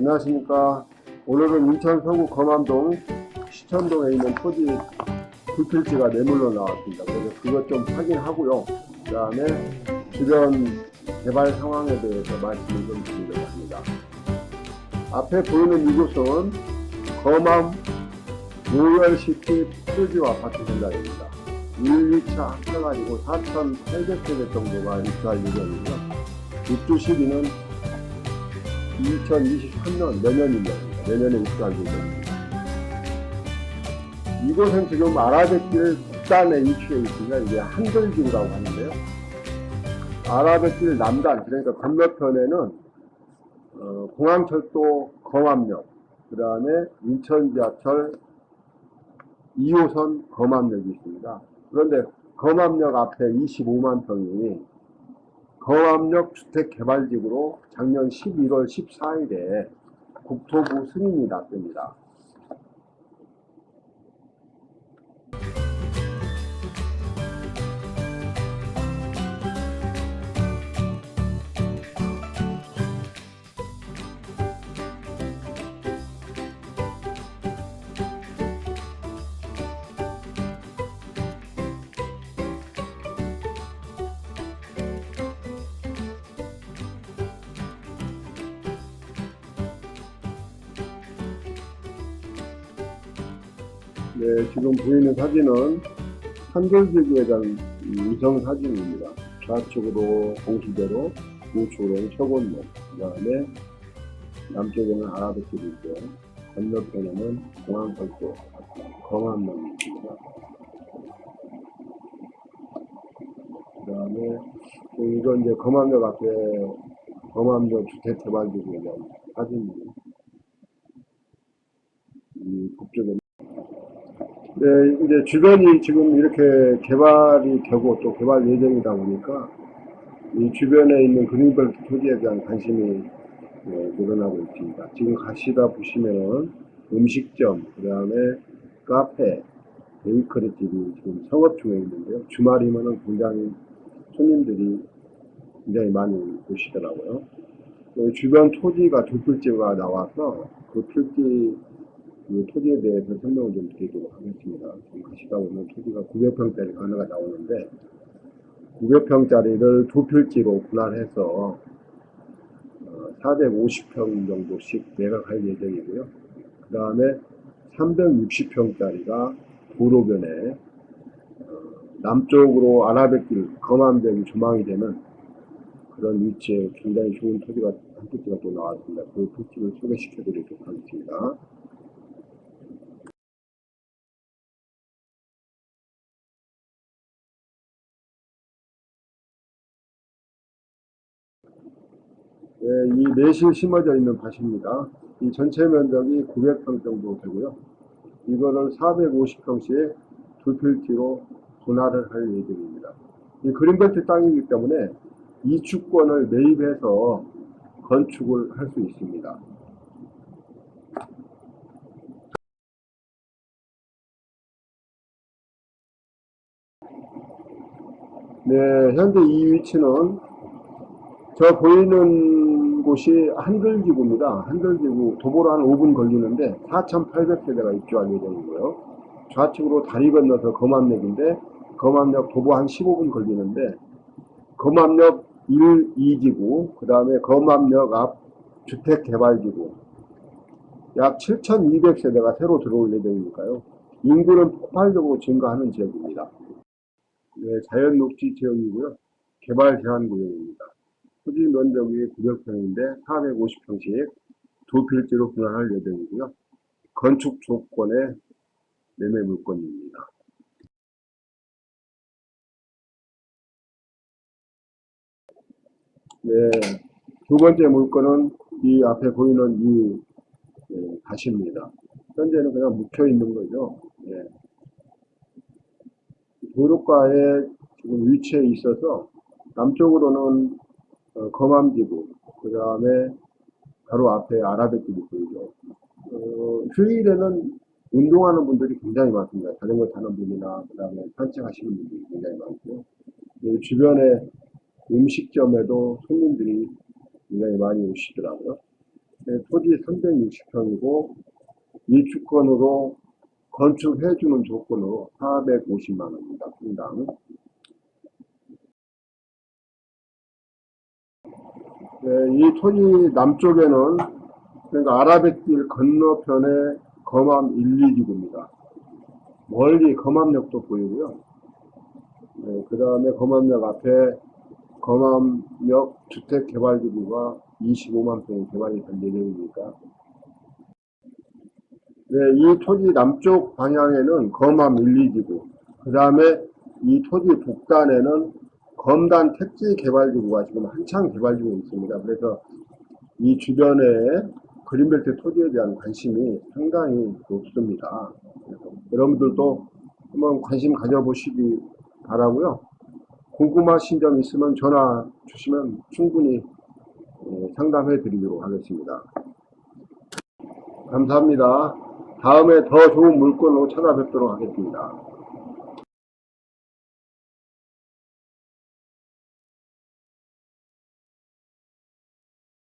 안녕하십니까. 오늘은 인천 서구 검암동 시천동에 있는 토지 불필지가 뇌물로 나왔습니다. 그래서 그것 좀 확인하고요. 그 다음에 주변 개발 상황에 대해서 말씀을 좀 드리려고 합니다. 앞에 보이는 이곳은 검암 로열시티 토지와 아파트 현장입니다. 1, 2차 합쳐가지고 4,800세대 정도가 입주할 예정이고요. 입주 시기는 2023년 내년입니다. 내년에 입주할 예정입니다. 이곳은 지금 아라뱃길 북단에 위치해 있습니다. 이게 한글지구라고 하는데요. 아라뱃길 남단, 그러니까 건너편에는 어, 공항철도 검암역, 그 다음에 인천지하철 2호선 검암역이 있습니다. 그런데 검암역 앞에 25만 평이 검암역 주택개발지구로 작년 11월 14일에 국토부 승인이 났습니다. 네, 지금 보이는 사진은 한글지구에 대한 위성 사진입니다. 좌측으로 공수대로, 우측으로는 철곤목, 그 다음에 남쪽에는 아라뱃길이 있고요. 건너편에는 공항철도, 검암역이 있습니다. 그 다음에 이건 이제 검암역 앞에 검암역 주택개발지구에 대한 사진입니다. 이 북쪽에 네, 이제 주변이 지금 이렇게 개발이 되고 또 개발 예정이다 보니까 이 주변에 있는 그린벨트 토지에 대한 관심이 네, 늘어나고 있습니다. 지금 가시다 보시면은 음식점, 그 다음에 카페, 베이커리 집이 지금 성업 중에 있는데요. 주말이면은 굉장히 손님들이 굉장히 많이 오시더라고요. 그 주변 토지가 두 필지가 나와서 그 필지 이 토지에 대해서 설명을 좀 드리도록 하겠습니다. 지금 가시다 보면 토지가 900평짜리 하나가 나오는데 900평짜리를 두 필지로 분할해서 450평 정도씩 매각할 예정이고요. 그 다음에 360평짜리가 도로변에 어, 남쪽으로 아라뱃길 검암역이 조망이 되는 그런 위치에 굉장히 좋은 토지가 한 필지가 또 나왔습니다. 그 필지를 소개시켜 드리도록 하겠습니다. 네, 이 내실 심어져 있는 밭입니다. 이 전체 면적이 900평 정도 되고요. 이거를 450평씩 두 필지로 분할을 할 예정입니다. 이 그린벨트 땅이기 때문에 이주권을 매입해서 건축을 할 수 있습니다. 네, 현재 이 위치는 저 보이는 곳이 한글지구입니다. 한글지구 도보로 한 5분 걸리는데 4,800세대가 입주할 예정이고요. 좌측으로 다리 건너서 검암역인데 검암역 도보 한 15분 걸리는데 검암역 1, 2지구 그 다음에 검암역 앞 주택개발지구 약 7,200세대가 새로 들어올 예정이니까요. 인구는 폭발적으로 증가하는 지역입니다. 네, 자연녹지 지역이고요. 개발 제한 구역입니다. 토지 면적이 900평인데 450평씩 두 필지로 분할할 예정이고요. 건축 조건의 매매 물건입니다. 네, 두 번째 물건은 이 앞에 보이는 이 네, 밭입니다. 현재는 그냥 묵혀 있는 거죠. 네. 도로가에 지금 위치해 있어서 남쪽으로는 어, 검암지구, 그 다음에 바로 앞에 아라뱃길이 보이죠. 어, 휴일에는 운동하는 분들이 굉장히 많습니다. 자전거 타는 분이나, 그 다음에 산책하시는 분들이 굉장히 많고요. 이 주변에 음식점에도 손님들이 굉장히 많이 오시더라고요. 네, 토지 360평이고 이주권으로 건축해주는 조건으로 450만 원입니다. 분당. 이 토지 남쪽에는 그러니까 아라뱃길 건너편에 검암 1, 2지구입니다. 멀리 검암역도 보이고요. 네, 그 다음에 검암역 앞에 검암역 주택개발지구가 25만 평이 개발이 될 예정이니까 네, 이 토지 남쪽 방향에는 검암 1, 2지구 그 다음에 이 토지 북단에는 검단 택지 개발 지구가 지금 한창 개발 중에 있습니다. 그래서 이 주변에 그린벨트 토지에 대한 관심이 상당히 높습니다. 여러분들도 한번 관심 가져보시기 바라고요. 궁금하신 점 있으면 전화 주시면 충분히 예, 상담해 드리도록 하겠습니다. 감사합니다. 다음에 더 좋은 물건으로 찾아뵙도록 하겠습니다.